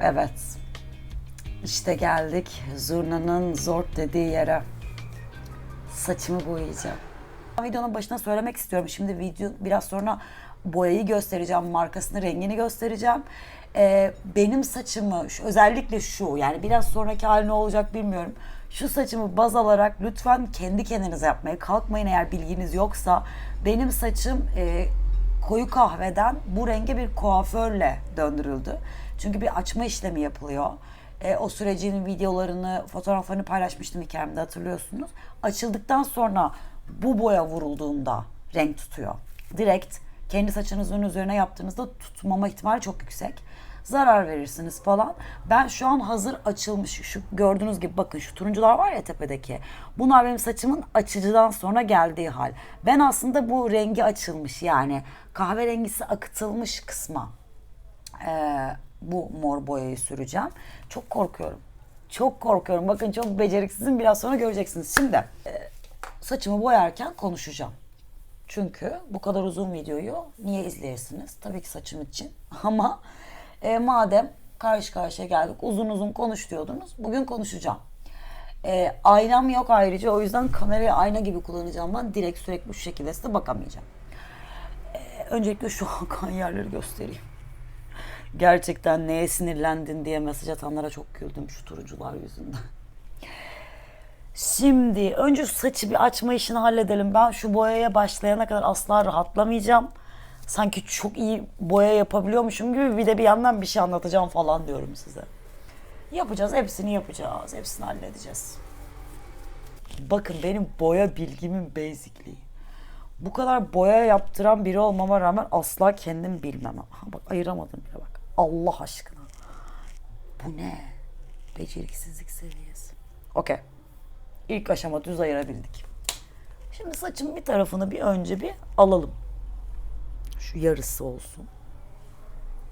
Evet. İşte geldik zurnanın zor dediği yere. Saçımı boyayacağım. Videonun başına söylemek istiyorum. Şimdi video biraz sonra boyayı göstereceğim, markasını, rengini göstereceğim. Ee, benim saçımı, özellikle şu, yani biraz sonraki hali ne olacak bilmiyorum. Şu saçımı baz alarak lütfen kendi kendinize yapmaya kalkmayın eğer bilginiz yoksa. Benim saçım e, koyu kahveden bu renge bir kuaförle döndürüldü. Çünkü bir açma işlemi yapılıyor. E, o sürecin videolarını, fotoğraflarını paylaşmıştım hikayemde hatırlıyorsunuz. Açıldıktan sonra bu boya vurulduğunda renk tutuyor. Direkt kendi saçınızın üzerine yaptığınızda tutmama ihtimali çok yüksek. Zarar verirsiniz falan. Ben şu an hazır açılmış şu gördüğünüz gibi bakın şu turuncular var ya tepedeki. Bunlar benim saçımın açıcıdan sonra geldiği hal. Ben aslında bu rengi açılmış yani kahverengisi akıtılmış kısma ee, bu mor boyayı süreceğim. Çok korkuyorum. Çok korkuyorum. Bakın çok beceriksizim. Biraz sonra göreceksiniz. Şimdi e, saçımı boyarken konuşacağım. Çünkü bu kadar uzun videoyu niye izleyersiniz? Tabii ki saçım için. Ama e, madem karşı karşıya geldik uzun uzun konuş diyordunuz. Bugün konuşacağım. E, aynam yok ayrıca o yüzden kamerayı ayna gibi kullanacağım ben. Direkt sürekli bu şekilde size bakamayacağım. E, öncelikle şu akan yerleri göstereyim. Gerçekten neye sinirlendin diye mesaj atanlara çok güldüm şu turuncular yüzünden. Şimdi önce şu saçı bir açma işini halledelim. Ben şu boyaya başlayana kadar asla rahatlamayacağım. Sanki çok iyi boya yapabiliyormuşum gibi bir de bir yandan bir şey anlatacağım falan diyorum size. Yapacağız, hepsini yapacağız. Hepsini halledeceğiz. Bakın benim boya bilgimin basicliği. Bu kadar boya yaptıran biri olmama rağmen asla kendim bilmem. Ha bak ayıramadım bile bak. Allah aşkına. Bu ne? Beceriksizlik seviyesi. Okey. İlk aşama düz ayırabildik. Şimdi saçın bir tarafını bir önce bir alalım. Şu yarısı olsun.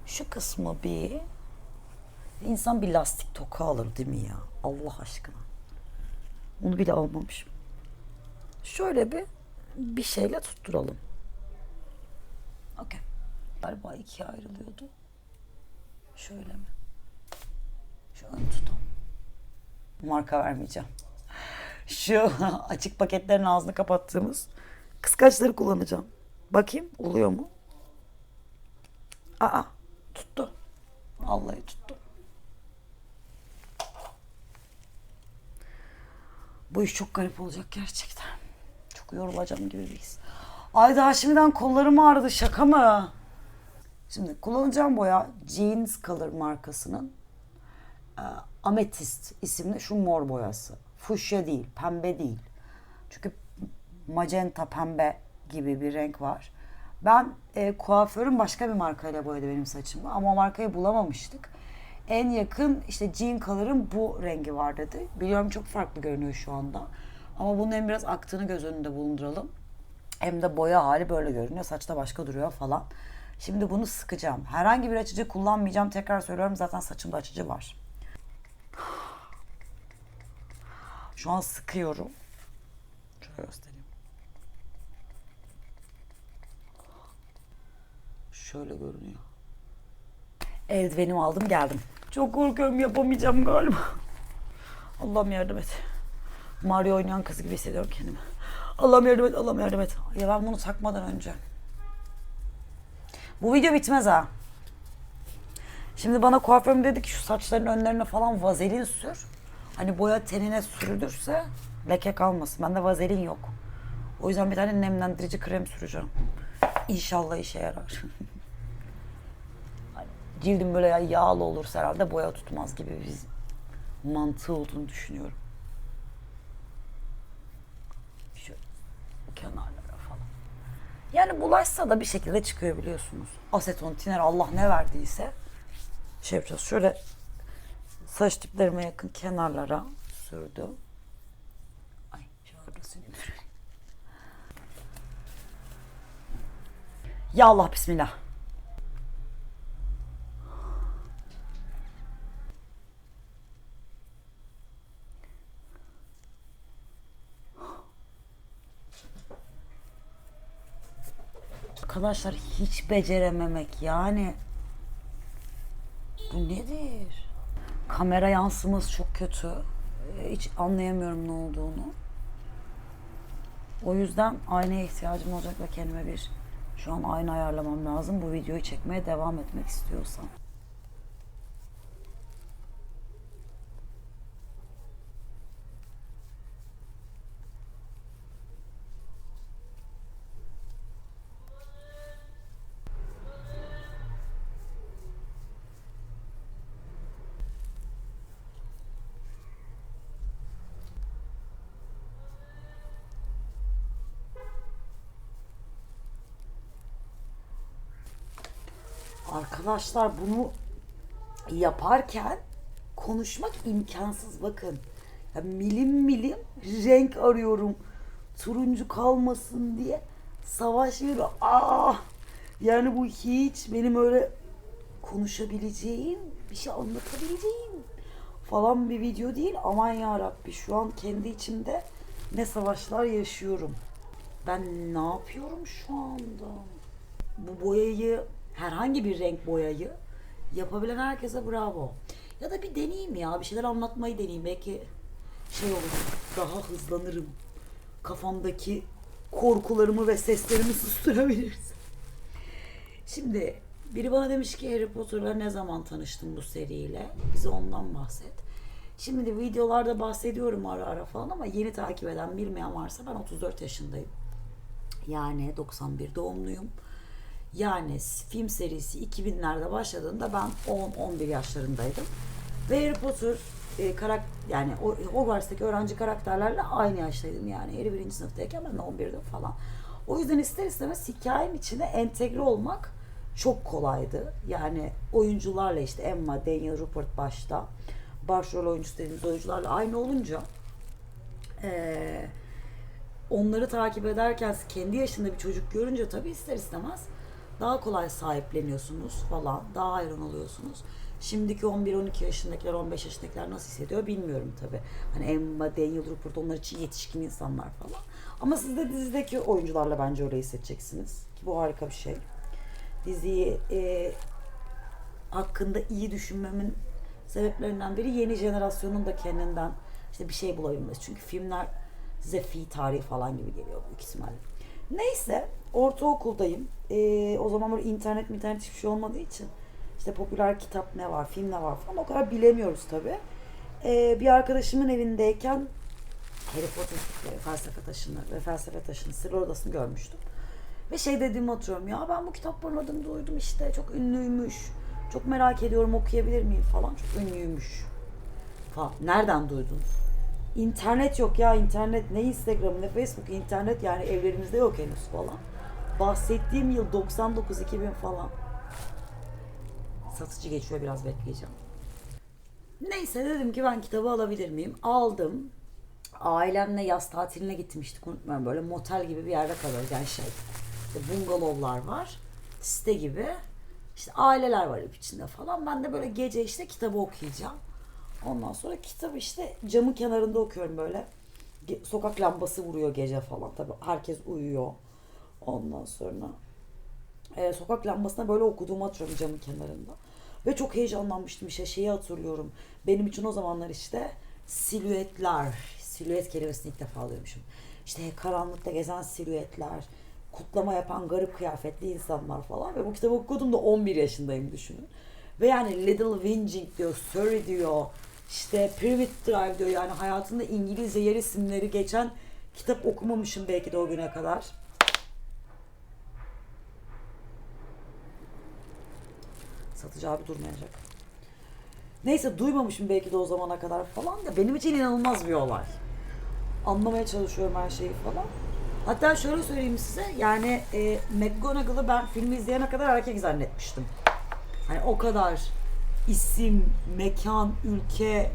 Şu kısmı bir insan bir lastik toka alır değil mi ya? Allah aşkına. Onu bile almamışım. Şöyle bir bir şeyle tutturalım. Okey. Galiba ikiye ayrılıyordu. Şöyle mi? Şu ön tutam. Marka vermeyeceğim. Şu açık paketlerin ağzını kapattığımız kıskaçları kullanacağım. Bakayım oluyor mu? Aa tuttu. Vallahi tuttu. Bu iş çok garip olacak gerçekten. Çok yorulacağım gibi bir his. Ay daha şimdiden kollarım ağrıdı şaka mı? Şimdi kullanacağım boya Jeans Color markasının e, Amethyst isimli şu mor boyası. Fuşya değil, pembe değil. Çünkü magenta pembe gibi bir renk var. Ben e, kuaförüm başka bir markayla boyadı benim saçımı ama o markayı bulamamıştık. En yakın işte Jean Color'ın bu rengi var dedi. Biliyorum çok farklı görünüyor şu anda. Ama bunun hem biraz aktığını göz önünde bulunduralım. Hem de boya hali böyle görünüyor. Saçta başka duruyor falan. Şimdi bunu sıkacağım. Herhangi bir açıcı kullanmayacağım. Tekrar söylüyorum zaten saçımda açıcı var. Şu an sıkıyorum. Şöyle göstereyim. Şöyle görünüyor. Eldivenimi aldım geldim. Çok korkuyorum yapamayacağım galiba. Allah'ım yardım et. Mario oynayan kız gibi hissediyorum kendimi. Allah'ım yardım et, Allah'ım yardım et. Ya ben bunu takmadan önce. Bu video bitmez ha. Şimdi bana kuaförüm dedi ki şu saçların önlerine falan vazelin sür. Hani boya tenine sürülürse leke kalmasın. Bende vazelin yok. O yüzden bir tane nemlendirici krem süreceğim. İnşallah işe yarar. Hani Cildim böyle yağlı olursa herhalde boya tutmaz gibi bir mantığı olduğunu düşünüyorum. Şöyle kenarlara falan. Yani bulaşsa da bir şekilde çıkıyor biliyorsunuz. Aseton, tiner Allah ne verdiyse şey yapacağız. Şöyle saç diplerime yakın kenarlara sürdüm. Ay şöyle. Ya Allah bismillah. Arkadaşlar hiç becerememek yani Bu nedir? Kamera yansıması çok kötü. Ee, Hiç anlayamıyorum ne olduğunu. O yüzden aynaya ihtiyacım olacak ve kendime bir şu an ayna ayarlamam lazım. Bu videoyu çekmeye devam etmek istiyorsam. Arkadaşlar bunu yaparken konuşmak imkansız bakın. Ya milim milim renk arıyorum. Turuncu kalmasın diye savaş veriyor. Ah! Yani bu hiç benim öyle konuşabileceğim, bir şey anlatabileceğim falan bir video değil. Aman ya Rabbi şu an kendi içimde ne savaşlar yaşıyorum. Ben ne yapıyorum şu anda? bu boyayı herhangi bir renk boyayı yapabilen herkese bravo. Ya da bir deneyeyim ya bir şeyler anlatmayı deneyeyim belki şey olur daha hızlanırım. Kafamdaki korkularımı ve seslerimi susturabiliriz. Şimdi biri bana demiş ki Harry Potter'la ne zaman tanıştın bu seriyle? Bize ondan bahset. Şimdi de videolarda bahsediyorum ara ara falan ama yeni takip eden bilmeyen varsa ben 34 yaşındayım. Yani 91 doğumluyum. Yani film serisi 2000'lerde başladığında ben 10-11 yaşlarındaydım. Ve Harry Potter e, karak yani Hogwarts'taki öğrenci karakterlerle aynı yaştaydım yani. Harry birinci sınıftayken ben de 11'dim falan. O yüzden ister istemez hikayenin içine entegre olmak çok kolaydı. Yani oyuncularla işte Emma, Daniel, Rupert başta başrol oyuncusu dediğimiz oyuncularla aynı olunca eee onları takip ederken kendi yaşında bir çocuk görünce tabii ister istemez daha kolay sahipleniyorsunuz falan. Daha hayran oluyorsunuz. Şimdiki 11-12 yaşındakiler, 15 yaşındakiler nasıl hissediyor bilmiyorum tabii. Hani Emma, Daniel Rupert onlar için yetişkin insanlar falan. Ama siz de dizideki oyuncularla bence öyle hissedeceksiniz. Ki bu harika bir şey. Diziyi e, hakkında iyi düşünmemin sebeplerinden biri yeni jenerasyonun da kendinden işte bir şey bulabilmesi. Çünkü filmler size fi tarihi falan gibi geliyor büyük ihtimalle. Neyse ortaokuldayım. Ee, o zaman böyle internet internet hiçbir şey olmadığı için işte popüler kitap ne var, film ne var falan o kadar bilemiyoruz tabi. Ee, bir arkadaşımın evindeyken Harry Potter e, felsefe taşını ve felsefe taşını sır odasını görmüştüm. Ve şey dediğimi hatırlıyorum ya ben bu kitapların adını duydum işte çok ünlüymüş. Çok merak ediyorum okuyabilir miyim falan. Çok ünlüymüş. Falan. Nereden duydun? İnternet yok ya internet ne Instagram ne Facebook internet yani evlerimizde yok henüz falan. Bahsettiğim yıl 99-2000 falan. Satıcı geçiyor biraz bekleyeceğim. Neyse dedim ki ben kitabı alabilir miyim? Aldım. Ailemle yaz tatiline gitmiştik unutmuyorum böyle motel gibi bir yerde kalıyoruz yani şey. İşte bungalovlar var. Site gibi. İşte aileler var hep içinde falan. Ben de böyle gece işte kitabı okuyacağım. Ondan sonra kitabı işte camın kenarında okuyorum böyle. Sokak lambası vuruyor gece falan. Tabii herkes uyuyor. Ondan sonra e, sokak lambasına böyle okuduğumu hatırlıyorum camın kenarında. Ve çok heyecanlanmıştım işte şeyi hatırlıyorum. Benim için o zamanlar işte silüetler, silüet kelimesini ilk defa alıyormuşum. İşte karanlıkta gezen silüetler, kutlama yapan garip kıyafetli insanlar falan. Ve bu kitabı okuduğumda 11 yaşındayım düşünün. Ve yani Little Whinging diyor, Surrey diyor, işte Private Drive diyor. Yani hayatında İngilizce yer isimleri geçen kitap okumamışım belki de o güne kadar. Satıcı abi durmayacak. Neyse duymamışım belki de o zamana kadar falan da benim için inanılmaz bir olay. Anlamaya çalışıyorum her şeyi falan. Hatta şöyle söyleyeyim size yani e, McGonagall'ı ben filmi izleyene kadar erkek zannetmiştim. Hani o kadar isim, mekan, ülke,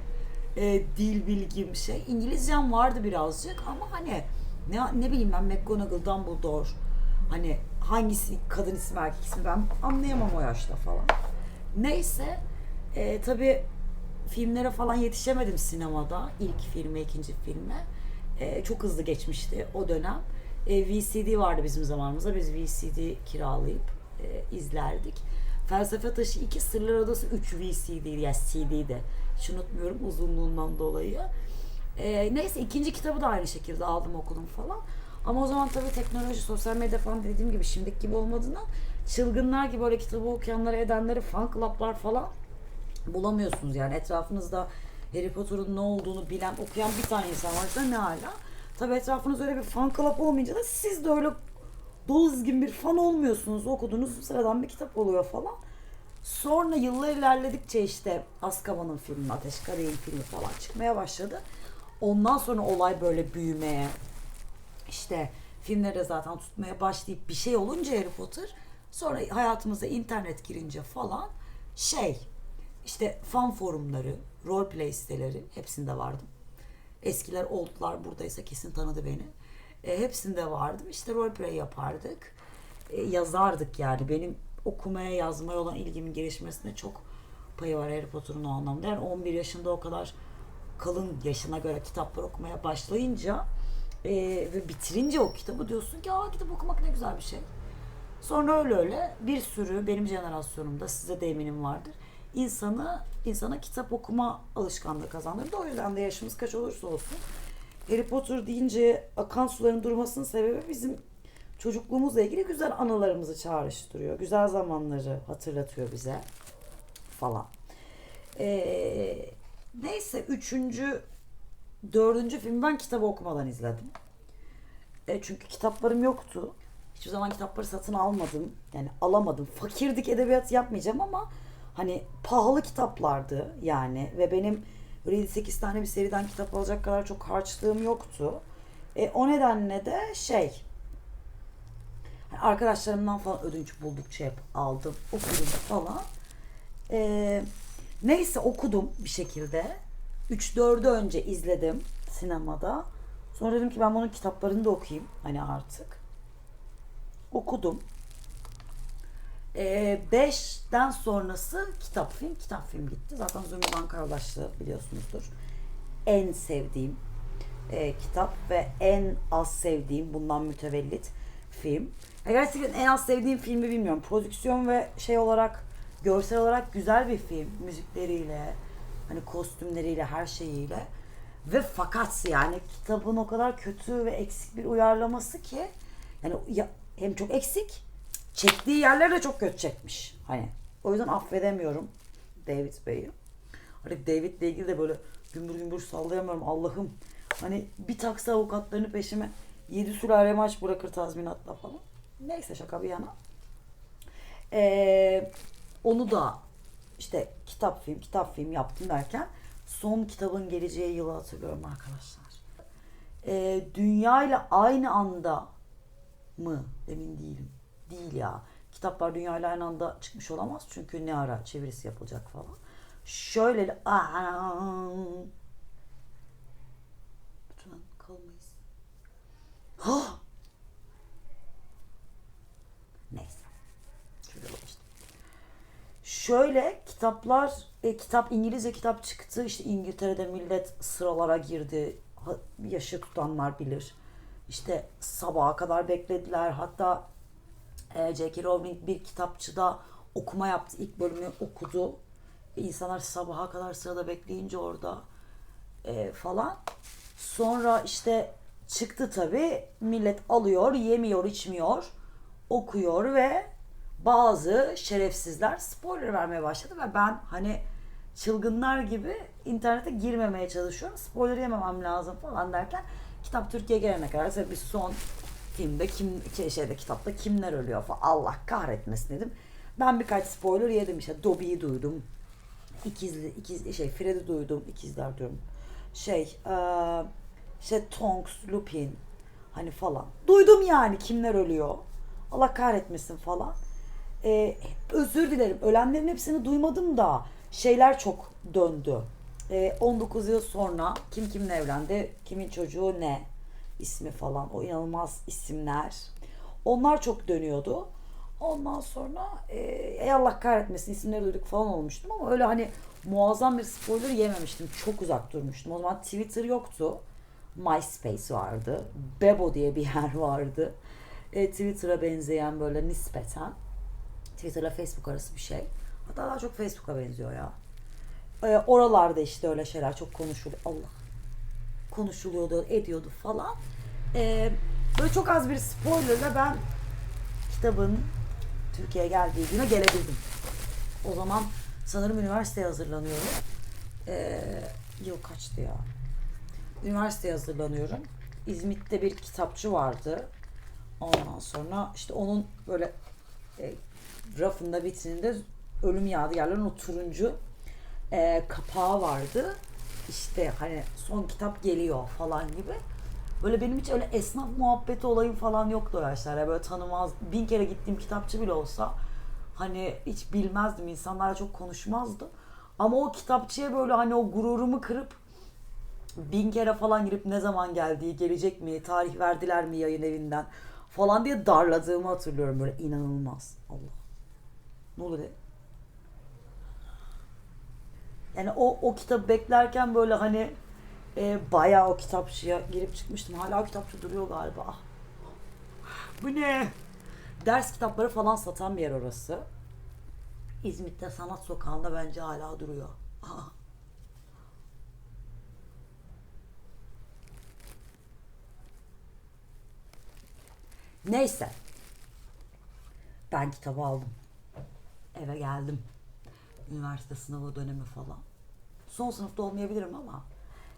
e, dil bilgim şey. İngilizcem vardı birazcık ama hani ne, ne bileyim ben McGonagall, Dumbledore hani hangisi kadın ismi erkek ismi ben anlayamam o yaşta falan. Neyse e, tabi filmlere falan yetişemedim sinemada. ilk filme, ikinci filme. E, çok hızlı geçmişti o dönem. E, VCD vardı bizim zamanımızda. Biz VCD kiralayıp e, izlerdik. Felsefe Taşı 2, Sırlar Odası 3 VCD'ydi. Yani CD'di. Hiç unutmuyorum uzunluğundan dolayı. Ee, neyse ikinci kitabı da aynı şekilde aldım okudum falan. Ama o zaman tabii teknoloji, sosyal medya falan dediğim gibi şimdiki gibi olmadığından çılgınlar gibi böyle kitabı okuyanları edenleri fan club'lar falan bulamıyorsunuz yani etrafınızda Harry Potter'ın ne olduğunu bilen, okuyan bir tane insan varsa ne hala. Tabii etrafınızda öyle bir fan club olmayınca da siz de öyle dolu dizgin bir fan olmuyorsunuz. Okuduğunuz sıradan bir kitap oluyor falan. Sonra yıllar ilerledikçe işte Azkaban'ın filmi, Ateş Karayın filmi falan çıkmaya başladı. Ondan sonra olay böyle büyümeye, işte filmlere zaten tutmaya başlayıp bir şey olunca Harry Potter sonra hayatımıza internet girince falan şey işte fan forumları, roleplay siteleri hepsinde vardım. Eskiler oldlar buradaysa kesin tanıdı beni. E, hepsinde vardım. İşte roleplay yapardık. E, yazardık yani. Benim okumaya yazmaya olan ilgimin gelişmesine çok payı var Harry Potter'ın o anlamda. Yani 11 yaşında o kadar kalın yaşına göre kitaplar okumaya başlayınca e, ve bitirince o kitabı diyorsun ki aa kitap okumak ne güzel bir şey. Sonra öyle öyle bir sürü benim jenerasyonumda size de eminim vardır. insanı insana kitap okuma alışkanlığı kazandırdı. O yüzden de yaşımız kaç olursa olsun Harry Potter deyince akan suların durmasının sebebi bizim çocukluğumuzla ilgili güzel anılarımızı çağrıştırıyor. Güzel zamanları hatırlatıyor bize falan. Ee, neyse üçüncü, dördüncü filmi ben kitabı okumadan izledim. E, çünkü kitaplarım yoktu. Hiçbir zaman kitapları satın almadım. Yani alamadım. Fakirdik edebiyat yapmayacağım ama hani pahalı kitaplardı yani. Ve benim böyle 7-8 tane bir seriden kitap alacak kadar çok harçlığım yoktu. E, o nedenle de şey hani arkadaşlarımdan falan ödünç buldukça hep aldım. Okudum falan. E, neyse okudum bir şekilde. 3-4'ü önce izledim sinemada. Sonra dedim ki ben bunun kitaplarını da okuyayım. Hani artık. Okudum. 5'ten sonrası kitap film. Kitap film gitti. Zaten Zümrüt Ankaralaşlı biliyorsunuzdur. En sevdiğim e, kitap ve en az sevdiğim bundan mütevellit film. Ya gerçekten en az sevdiğim filmi bilmiyorum. Prodüksiyon ve şey olarak görsel olarak güzel bir film. Müzikleriyle, hani kostümleriyle, her şeyiyle. Ve fakat yani kitabın o kadar kötü ve eksik bir uyarlaması ki yani ya, hem çok eksik çektiği yerler de çok kötü çekmiş. Hani o yüzden affedemiyorum David Bey'i. Artık David'le ilgili de böyle gümbür gümbür sallayamıyorum Allah'ım. Hani bir taksa avukatlarını peşime yedi sülale maç bırakır tazminatla falan. Neyse şaka bir yana. Ee, onu da işte kitap film kitap film yaptım derken son kitabın geleceği yılı hatırlıyorum arkadaşlar. Ee, dünya ile aynı anda mı emin değilim. Değil ya. Kitaplar dünya ile aynı anda çıkmış olamaz çünkü ne ara çevirisi yapılacak falan. Şöyle lütfen kalmayız. Ha! Neyse. Şöyle. Şöyle kitaplar, e, kitap İngilizce kitap çıktı. İşte İngiltere'de millet sıralara girdi. Ha, yaşı tutanlar bilir. İşte sabaha kadar beklediler. Hatta e, J.K. Rowling bir kitapçıda okuma yaptı. İlk bölümü okudu. E, insanlar sabaha kadar sırada bekleyince orada e, falan. Sonra işte çıktı tabi. Millet alıyor, yemiyor, içmiyor, okuyor ve bazı şerefsizler spoiler vermeye başladı ve ben hani çılgınlar gibi internete girmemeye çalışıyorum. Spoiler yememem lazım falan derken kitap Türkiye'ye gelene kadar tabii son filmde kim şey, şeyde kitapta kimler ölüyor falan Allah kahretmesin dedim. Ben birkaç spoiler yedim işte Dobby'yi duydum. İkizli, ikiz, şey Fred'i duydum. ikizler diyorum. Şey, eee işte Tonks, Lupin hani falan. Duydum yani kimler ölüyor. Allah kahretmesin falan. Ee, özür dilerim. Ölenlerin hepsini duymadım da şeyler çok döndü. Ee, 19 yıl sonra kim kimle evlendi, kimin çocuğu ne ismi falan o inanılmaz isimler. Onlar çok dönüyordu. Ondan sonra e, ey Allah kahretmesin isimleri duyduk falan olmuştum ama öyle hani muazzam bir spoiler yememiştim. Çok uzak durmuştum. O zaman Twitter yoktu. MySpace vardı. Bebo diye bir yer vardı. E, Twitter'a benzeyen böyle nispeten. Twitter ile Facebook arası bir şey. Hatta daha çok Facebook'a benziyor ya. Ee, oralarda işte öyle şeyler çok konuşuluyor. Allah. Konuşuluyordu, ediyordu falan. Ee, böyle çok az bir spoilerla ben kitabın Türkiye'ye geldiği güne gelebildim. O zaman sanırım üniversiteye hazırlanıyorum. Ee, yıl kaçtı ya? Üniversiteye hazırlanıyorum. İzmit'te bir kitapçı vardı. Ondan sonra işte onun böyle e, rafında vitrininde ölüm yadigarların o turuncu e, kapağı vardı. İşte hani son kitap geliyor falan gibi. Böyle benim hiç öyle esnaf muhabbeti olayım falan yoktu o yaşlarda. Böyle tanımaz, bin kere gittiğim kitapçı bile olsa hani hiç bilmezdim. insanlarla çok konuşmazdım. Ama o kitapçıya böyle hani o gururumu kırıp bin kere falan girip ne zaman geldiği, gelecek mi, tarih verdiler mi yayın evinden falan diye darladığımı hatırlıyorum böyle inanılmaz. Allah. Ne olur ya? Yani o, o kitabı beklerken böyle hani e, bayağı o kitapçıya girip çıkmıştım. Hala o kitapçı duruyor galiba. Ah. Bu ne? Ders kitapları falan satan bir yer orası. İzmit'te Sanat Sokağı'nda bence hala duruyor. Ah. Neyse. Ben kitabı aldım. Eve geldim. Üniversite sınavı dönemi falan. Son sınıfta olmayabilirim ama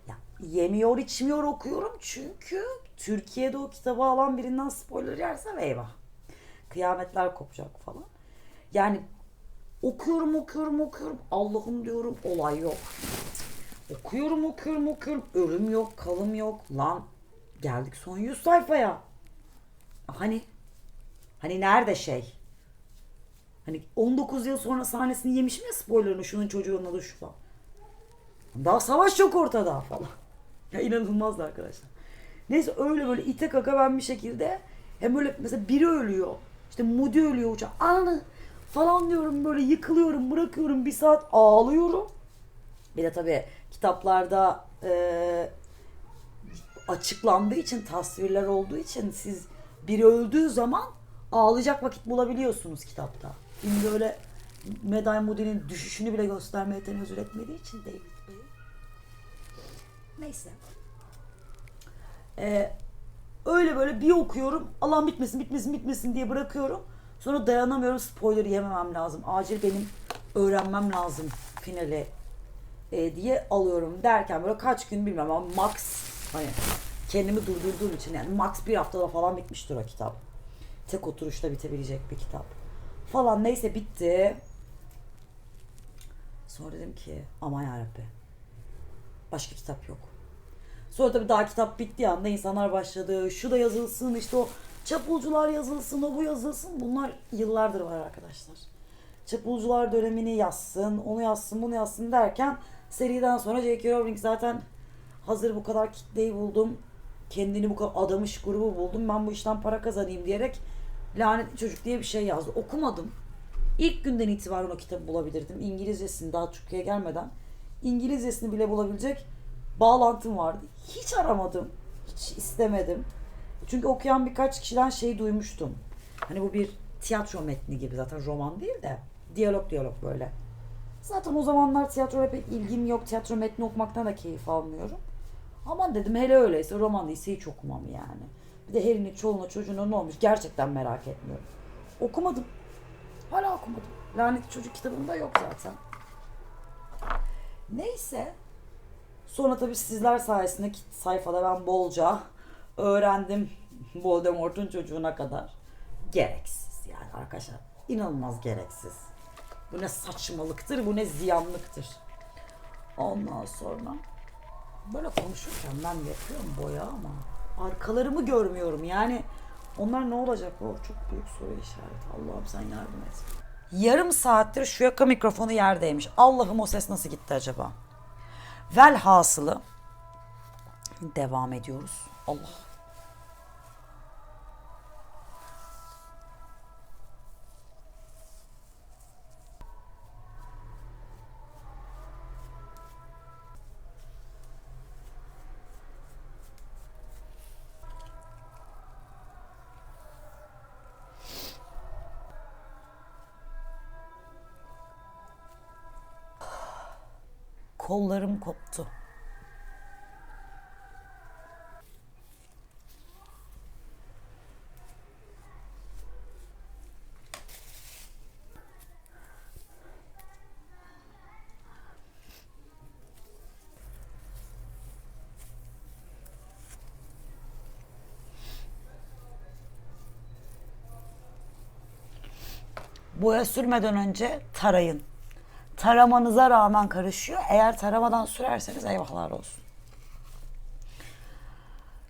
ya yemiyor içmiyor okuyorum çünkü Türkiye'de o kitabı alan birinden spoiler yersem eyvah. Kıyametler kopacak falan. Yani okuyorum okuyorum okuyorum Allah'ım diyorum olay yok. Okuyorum okuyorum okuyorum ölüm yok kalım yok lan geldik son 100 sayfaya. Hani hani nerede şey? Hani 19 yıl sonra sahnesini yemişim ya spoilerını şunun çocuğunun adı şu falan. Daha savaş yok ortada falan. Ya inanılmazdı arkadaşlar. Neyse öyle böyle ite kaka ben bir şekilde hem böyle mesela biri ölüyor. İşte Moody ölüyor uçağı. Anı falan diyorum böyle yıkılıyorum bırakıyorum bir saat ağlıyorum. Bir de tabii kitaplarda e, açıklandığı için tasvirler olduğu için siz biri öldüğü zaman ağlayacak vakit bulabiliyorsunuz kitapta. Şimdi öyle Meday Moody'nin düşüşünü bile göstermeye tenezzül etmediği için Bey. Neyse. Ee, öyle böyle bir okuyorum. Allah'ım bitmesin bitmesin bitmesin diye bırakıyorum. Sonra dayanamıyorum. Spoiler yememem lazım. Acil benim öğrenmem lazım finali e, diye alıyorum derken böyle kaç gün bilmem ama max hani kendimi durdurduğum için yani max bir haftada falan bitmiştir o kitap. Tek oturuşta bitebilecek bir kitap. Falan neyse bitti. Sonra dedim ki aman yarabbi. Başka kitap yok. Sonra tabii daha kitap bittiği anda insanlar başladı. Şu da yazılsın işte o çapulcular yazılsın o bu yazılsın. Bunlar yıllardır var arkadaşlar. Çapulcular dönemini yazsın, onu yazsın, bunu yazsın derken seriden sonra J.K. Rowling zaten hazır bu kadar kitleyi buldum. Kendini bu kadar adamış grubu buldum. Ben bu işten para kazanayım diyerek Lanetli Çocuk diye bir şey yazdı. Okumadım. İlk günden itibaren o kitabı bulabilirdim. İngilizcesini daha Türkiye'ye gelmeden İngilizcesini bile bulabilecek bağlantım vardı. Hiç aramadım. Hiç istemedim. Çünkü okuyan birkaç kişiden şey duymuştum. Hani bu bir tiyatro metni gibi zaten roman değil de diyalog diyalog böyle. Zaten o zamanlar tiyatroya pek ilgim yok. Tiyatro metni okumaktan da keyif almıyorum. Aman dedim hele öyleyse roman değilse hiç okumam yani. Bir de Harry'nin çoluğuna çocuğuna ne olmuş gerçekten merak etmiyorum. Okumadım. Hala okumadım. Lanetli Çocuk kitabında yok zaten. Neyse. Sonra tabii sizler sayesinde sayfada ben bolca öğrendim Voldemort'un çocuğuna kadar. Gereksiz yani arkadaşlar. İnanılmaz gereksiz. Bu ne saçmalıktır, bu ne ziyanlıktır. Ondan sonra böyle konuşurken ben yapıyorum boya ama arkalarımı görmüyorum. Yani onlar ne olacak o çok büyük soru işareti. Allah'ım sen yardım et. Yarım saattir şu yaka mikrofonu yerdeymiş. Allah'ım o ses nasıl gitti acaba? Velhasılı devam ediyoruz. Allah. Kollarım koptu. Boya sürmeden önce tarayın. Taramanıza rağmen karışıyor. Eğer taramadan sürerseniz eyvahlar olsun.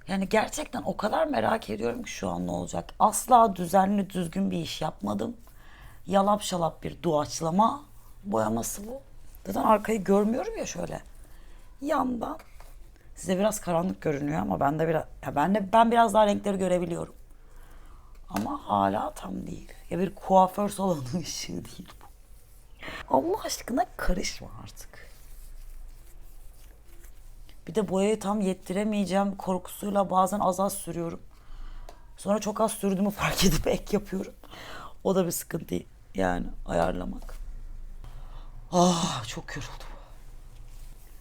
Yani gerçekten o kadar merak ediyorum ki şu an ne olacak. Asla düzenli düzgün bir iş yapmadım. Yalap şalap bir doğaçlama boyaması bu. Zaten arkayı görmüyorum ya şöyle. Yandan. Size biraz karanlık görünüyor ama ben de biraz ya ben de ben biraz daha renkleri görebiliyorum. Ama hala tam değil. Ya bir kuaför salonu ışığı değil. Allah aşkına karışma artık. Bir de boyayı tam yettiremeyeceğim korkusuyla bazen az az sürüyorum. Sonra çok az sürdüğümü fark edip ek yapıyorum. O da bir sıkıntı yani ayarlamak. Ah çok yoruldum.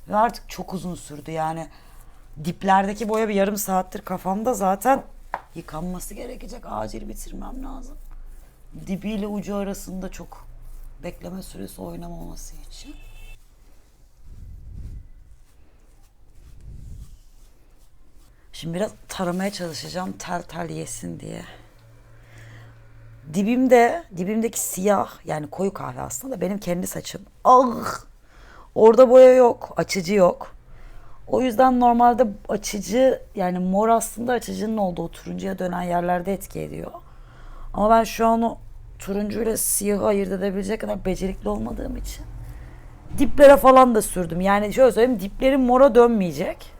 Ve artık çok uzun sürdü yani. Diplerdeki boya bir yarım saattir kafamda zaten yıkanması gerekecek. Acil bitirmem lazım. Dibiyle ucu arasında çok bekleme süresi oynamaması için. Şimdi biraz taramaya çalışacağım tel tel yesin diye. Dibimde, dibimdeki siyah yani koyu kahve aslında da benim kendi saçım. Ah! Orada boya yok, açıcı yok. O yüzden normalde açıcı yani mor aslında açıcının olduğu turuncuya dönen yerlerde etki ediyor. Ama ben şu an o turuncuyla siyahı ayırt edebilecek kadar becerikli olmadığım için diplere falan da sürdüm. Yani şöyle söyleyeyim diplerim mora dönmeyecek.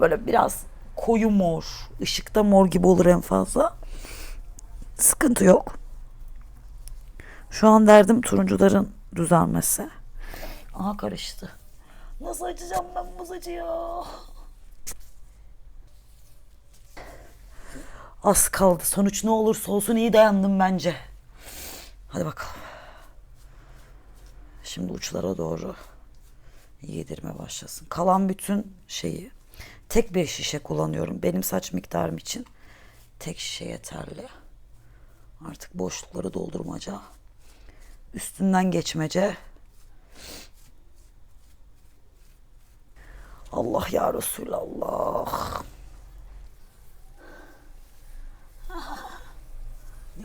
Böyle biraz koyu mor, ışıkta mor gibi olur en fazla. Sıkıntı yok. Şu an derdim turuncuların düzelmesi. Aha karıştı. Nasıl açacağım ben bu saçı ya? Az kaldı. Sonuç ne olursa olsun iyi dayandım bence. Hadi bakalım. Şimdi uçlara doğru yedirme başlasın. Kalan bütün şeyi tek bir şişe kullanıyorum. Benim saç miktarım için tek şişe yeterli. Artık boşlukları doldurmaca. Üstünden geçmece. Allah ya Resulallah.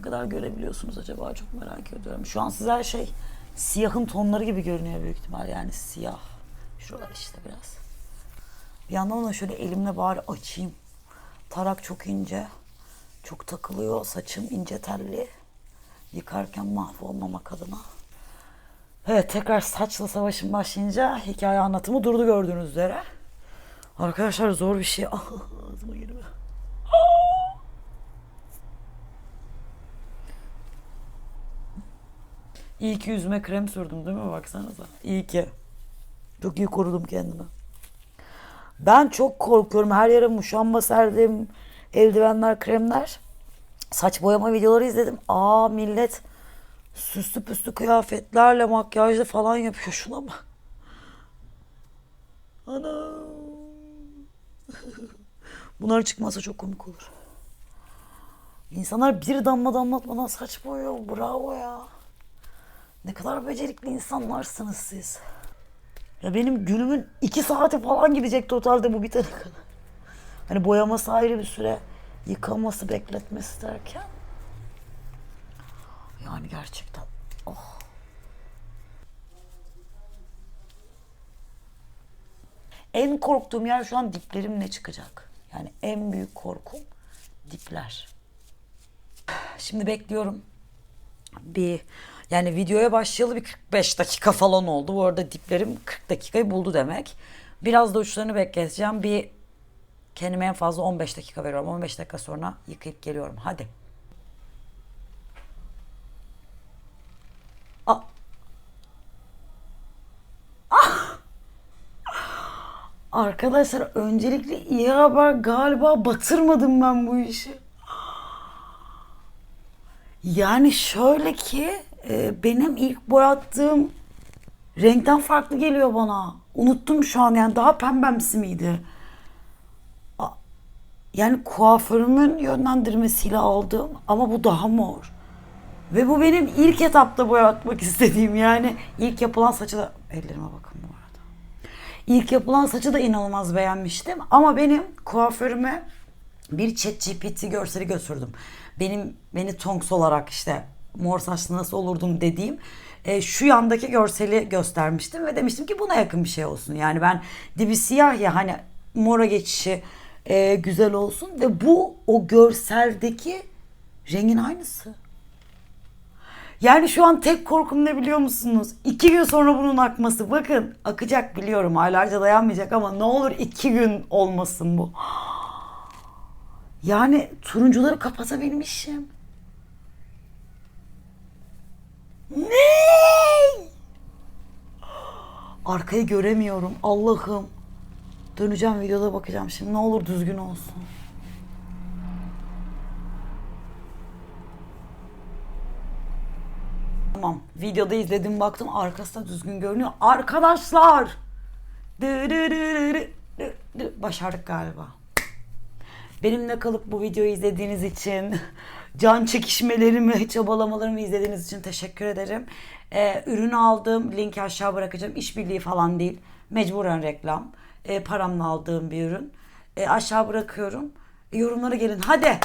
Kadar görebiliyorsunuz acaba çok merak ediyorum. Şu an size her şey siyahın tonları gibi görünüyor büyük ihtimal yani siyah. Şuralar işte biraz. Bir yandan da şöyle elimle bari açayım. Tarak çok ince. Çok takılıyor. Saçım ince telli. Yıkarken mahvolmamak adına. Evet tekrar saçla savaşım başlayınca hikaye anlatımı durdu gördüğünüz üzere. Arkadaşlar zor bir şey. İyi ki yüzüme krem sürdüm değil mi baksanıza. İyi ki. Çok iyi korudum kendimi. Ben çok korkuyorum. Her yere muşamba serdim. Eldivenler, kremler. Saç boyama videoları izledim. Aa millet süslü püslü kıyafetlerle makyajlı falan yapıyor. Şuna bak. Ana. Bunlar çıkmasa çok komik olur. İnsanlar bir damla damlatmadan saç boyuyor. Bravo ya. Ne kadar becerikli insanlarsınız siz. Ya benim günümün iki saati falan gidecek totalde bu bitene kadar. Hani boyaması ayrı bir süre, yıkaması, bekletmesi derken. Yani gerçekten. Oh. En korktuğum yer şu an diplerim ne çıkacak? Yani en büyük korkum dipler. Şimdi bekliyorum. Bir yani videoya başlayalı bir 45 dakika falan oldu. Bu arada diplerim 40 dakikayı buldu demek. Biraz da uçlarını bekleteceğim. Bir kendime en fazla 15 dakika veriyorum. 15 dakika sonra yıkayıp geliyorum. Hadi. Aa. Ah! Arkadaşlar öncelikle iyi haber galiba batırmadım ben bu işi. Yani şöyle ki e, benim ilk boyattığım Renkten farklı geliyor bana. Unuttum şu an yani daha pembemsi miydi? Yani kuaförümün yönlendirmesiyle aldım ama bu daha mor. Ve bu benim ilk etapta boyatmak istediğim yani ilk yapılan saçı da ellerime bakın bu arada. İlk yapılan saçı da inanılmaz beğenmiştim ama benim kuaförüme bir chat GPT görseli götürdüm. Benim beni tonks olarak işte mor saçlı nasıl olurdum dediğim e, şu yandaki görseli göstermiştim ve demiştim ki buna yakın bir şey olsun. Yani ben dibi siyah ya hani mora geçişi e, güzel olsun ve bu o görseldeki rengin aynısı. Yani şu an tek korkum ne biliyor musunuz? İki gün sonra bunun akması. Bakın akacak biliyorum. Aylarca dayanmayacak ama ne olur iki gün olmasın bu. Yani turuncuları kapatabilmişim. Ne? Arkayı göremiyorum. Allah'ım. Döneceğim videoda bakacağım şimdi. Ne olur düzgün olsun. Tamam. Videoda izledim baktım arkası da düzgün görünüyor. Arkadaşlar. Dı dı dı dı dı dı dı. Başardık galiba. Benimle kalıp bu videoyu izlediğiniz için, can çekişmelerimi, çabalamalarımı izlediğiniz için teşekkür ederim. Ee, ürünü aldım. Linki aşağı bırakacağım. İşbirliği falan değil. Mecburen reklam. Ee, paramla aldığım bir ürün. Ee, aşağı bırakıyorum. Yorumlara gelin. Hadi.